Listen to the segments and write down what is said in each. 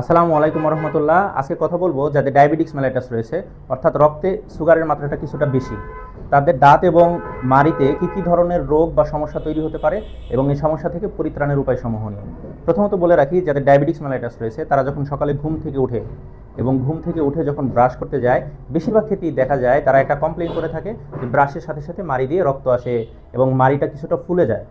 আসসালামু আলাইকুম রহমতুল্লাহ আজকে কথা বলব যাদের ডায়াবেটিক্স মেলাইটাস রয়েছে, অর্থাৎ রক্তে সুগারের মাত্রাটা কিছুটা বেশি। তাদের দাঁত এবং মাড়িতে কী কী ধরনের রোগ বা সমস্যা তৈরি হতে পারে এবং এই সমস্যা থেকে পরিত্রাণের উপায় সমূহ নিয়ে প্রথমত বলে রাখি, যাদের ডায়াবেটিক্স মেলাইটাস রয়েছে, তারা যখন সকালে ঘুম থেকে উঠে এবং ঘুম থেকে উঠে যখন ব্রাশ করতে যায়, বেশিরভাগ ক্ষেত্রেই দেখা যায় তারা একটা কমপ্লেন করে থাকে যে ব্রাশের সাথে সাথে মাড়ি দিয়ে রক্ত আসে এবং মাড়িটা কিছুটা ফুলে যায়।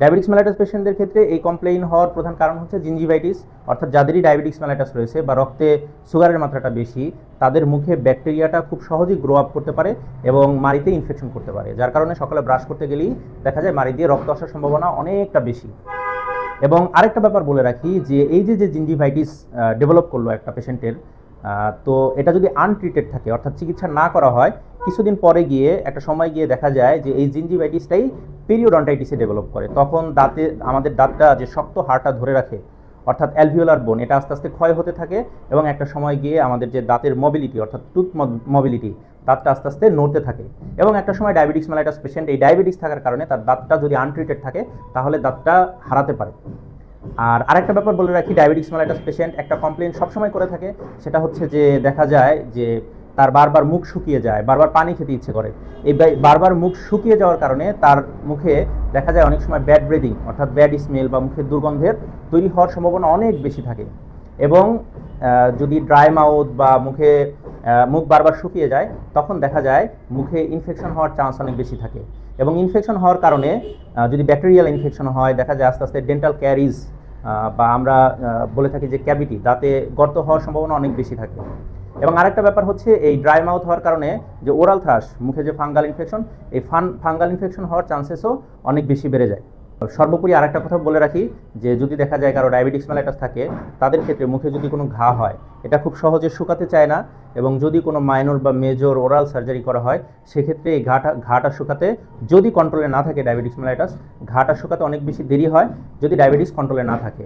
ডায়াবেটিক্স মেলাইটাস পেশেন্টদের ক্ষেত্রে এই কমপ্লেইন হওয়ার প্রধান কারণ হচ্ছে জিঞ্জিভাইটিস অর্থাৎ যাদেরই ডায়াবেটিক্স মেলাইটাস রয়েছে বা রক্তে সুগারের মাত্রাটা বেশি, তাদের মুখে ব্যাকটেরিয়াটা খুব সহজেই গ্রো আপ করতে পারে এবং মাড়িতে ইনফেকশন করতে পারে। যার কারণে সকালে ব্রাশ করতে গেলেই দেখা যায় মাড়ি দিয়ে রক্ত আসার সম্ভাবনা অনেকটা বেশি। এবং আরেকটা ব্যাপার বলে রাখি যে এই যে যে জিঞ্জিভাইটিস ডেভেলপ করল একটা পেশেন্টের তো এটা যদি আনট্রিটেড থাকে, অর্থাৎ চিকিৎসা না করা হয়, কিছুদিন পরে গিয়ে, একটা সময় গিয়ে দেখা যায় যে এই জিঞ্জিভাইটিসটাই পিরিয়ডন্টাইটিসে ডেভেলপ করে। তখন দাঁতে, আমাদের দাঁতটা যে শক্ত হাড়টা ধরে রাখে, অর্থাৎ অ্যালভিওলার বোন এটা আস্তে আস্তে ক্ষয় হতে থাকে এবং একটা সময় গিয়ে আমাদের যে দাঁতের মোবিলিটি অর্থাৎ টুথ মোবিলিটি দাঁতটা আস্তে আস্তে নড়তে থাকে। এবং একটা সময় ডায়াবেটিক্স মেলাইটাস পেশেন্ট এই ডায়াবেটিস থাকার কারণে তার দাঁতটা যদি আনট্রিটেড থাকে, তাহলে দাঁতটা হারাতে পারে। আর আরেকটা ব্যাপার বলে রাখি ডায়াবেটিক্স মেলাইটাস পেশেন্ট একটা কমপ্লেন সবসময় করে থাকে। সেটা হচ্ছে যে দেখা যায় যে তার বারবার মুখ শুকিয়ে যায়, বারবার পানি খেতে ইচ্ছে করে। এই বারবার মুখ শুকিয়ে যাওয়ার কারণে তার মুখে দেখা যায় অনেক সময় ব্যাড ব্রিদিং অর্থাৎ ব্যাড স্মেল বা মুখের দুর্গন্ধের তৈরি হওয়ার সম্ভাবনা অনেক বেশি থাকে। এবং যদি ড্রাই মাউথ বা মুখে মুখ বারবার শুকিয়ে যায়, তখন দেখা যায় মুখে ইনফেকশন হওয়ার চান্স অনেক বেশি থাকে। এবং ইনফেকশন হওয়ার কারণে যদি ব্যাকটেরিয়াল ইনফেকশন হয়, দেখা যায় আস্তে আস্তে ডেন্টাল ক্যারিজ বা আমরা বলে থাকি যে ক্যাভিটি দাঁতে গর্ত হওয়ার সম্ভাবনা অনেক বেশি থাকে। এবং আরেকটা ব্যাপার হচ্ছে এই ড্রাই মাউথ হওয়ার কারণে যে ওরাল থ্রাশ মুখে যে ফাঙ্গাল ইনফেকশন এই ফান ফাঙ্গাল ইনফেকশন হওয়ার চান্সেসও অনেক বেশি বেড়ে যায়। সর্বোপরি আরেকটা কথা বলে রাখি যে যদি দেখা যায় কারও ডায়াবেটিক্স মেলাইটাস থাকে, তাদের ক্ষেত্রে মুখে যদি কোনো ঘা হয়, এটা খুব সহজে শুকাতে চায় না এবং যদি কোনো মাইনর বা মেজর ওরাল সার্জারি করা হয়, সেক্ষেত্রে এই ঘাটা ঘাটা শুকাতে যদি কন্ট্রোলে না থাকে ডায়াবেটিক্স মেলাইটাস ঘাটা শুকাতে অনেক বেশি দেরি হয় যদি ডায়াবেটিস কন্ট্রোলে না থাকে।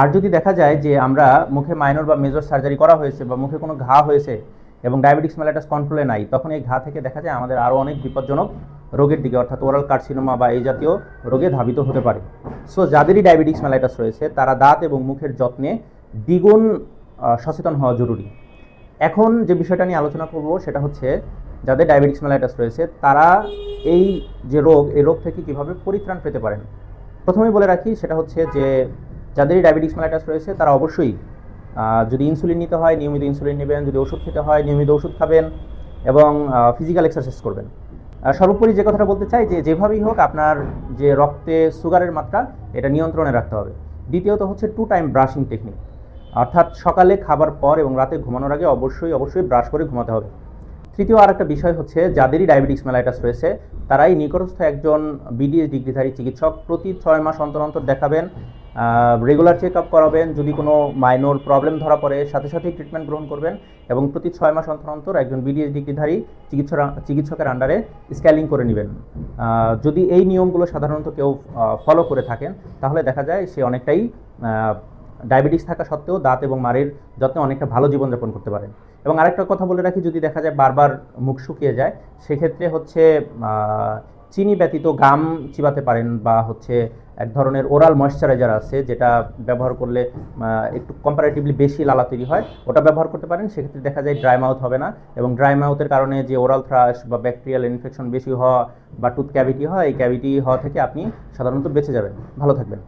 আর যদি দেখা যায় যে আমরা মুখে মাইনর বা মেজর সার্জারি করা হয়েছে বা মুখে কোনো ঘা হয়েছে এবং ডায়াবেটিক্স মেলাইটাস কন্ট্রোলে নাই, তখন এই ঘা থেকে দেখা যায় আমাদের আরও অনেক বিপজ্জনক রোগের দিকে, অর্থাৎ ওরাল কার্সিনোমা বা এই জাতীয় রোগে ধাবিত হতে পারে। সো যাদেরই ডায়াবেটিক্স মেলাইটাস রয়েছে, তারা দাঁত এবং মুখের যত্নে দ্বিগুণ সচেতন হওয়া জরুরি। এখন যে বিষয়টা নিয়ে আলোচনা করব সেটা হচ্ছে, যাদের ডায়াবেটিক্স মেলাইটাস রয়েছে, তারা এই যে রোগ, এই রোগ থেকে কীভাবে পরিত্রাণ পেতে পারেন? প্রথমেই বলে রাখি, সেটা হচ্ছে যে যাদেরই ডায়াবেটিক্স মেলাইটাস রয়েছে, তারা অবশ্যই যদি ইনসুলিন নিতে হয়, নিয়মিত ইনসুলিন নেবেন, যদি ওষুধ খেতে হয়, নিয়মিত ওষুধ খাবেন এবং ফিজিক্যাল এক্সারসাইজ করবেন। সর্বোপরি যে কথাটা বলতে চাই যে, যেভাবেই হোক আপনার যে রক্তে সুগারের মাত্রা, এটা নিয়ন্ত্রণে রাখতে হবে। দ্বিতীয়ত হচ্ছে টু টাইম ব্রাশিং টেকনিক অর্থাৎ সকালে খাবার পর এবং রাতে ঘুমানোর আগে অবশ্যই অবশ্যই ব্রাশ করে ঘুমাতে হবে। তৃতীয় আর একটা বিষয় হচ্ছে, যাদেরই ডায়াবেটিক্স মেলাইটাস রয়েছে, তারাই নিকটস্থ একজন বিডিএস ডিগ্রিধারী চিকিৎসক প্রতি ছয় মাস অন্তর অন্তর দেখাবেন রেগুলার চেক আপ করাবেন, যদি কোনো মাইনর প্রবলেম ধরা পড়ে, সাথে সাথেই ট্রিটমেন্ট গ্রহণ করবেন এবং প্রতি ছয় মাস অন্তর অন্তর একজন বিডিএস ডিগ্রিধারী চিকিৎসক চিকিৎসকের আন্ডারে স্ক্যালিং করে নেবেন। যদি এই নিয়মগুলো সাধারণত কেউ ফলো করে থাকেন, তাহলে দেখা যায় সে অনেকটাই ডায়াবেটিস থাকা সত্ত্বেও দাঁত এবং মাড়ির যত্নে অনেকটা ভালো জীবনযাপন করতে পারেন। এবং আরেকটা কথা বলে রাখি, যদি দেখা যায় বারবার মুখ শুকিয়ে যায়, সেক্ষেত্রে হচ্ছে চিনি ব্যতীত গাম চিবাতে পারেন বা হচ্ছে এক ধরনের ওরাল ময়শ্চারাইজার আছে, যেটা ব্যবহার করলে একটু কম্পারেটিভলি বেশি লালা তৈরি হয়, ওটা ব্যবহার করতে পারেন, সেক্ষেত্রে দেখা যায় ড্রাই মাউথ হবে না এবং ড্রাই মাউথের কারণে যে ওরাল থ্রাশ বা ব্যাকটেরিয়াল ইনফেকশন বেশি হওয়া বা টুথ ক্যাভিটি হয়, এই ক্যাভিটি হওয়া থেকে আপনি সাধারণত বেঁচে যাবেন। ভালো থাকবেন।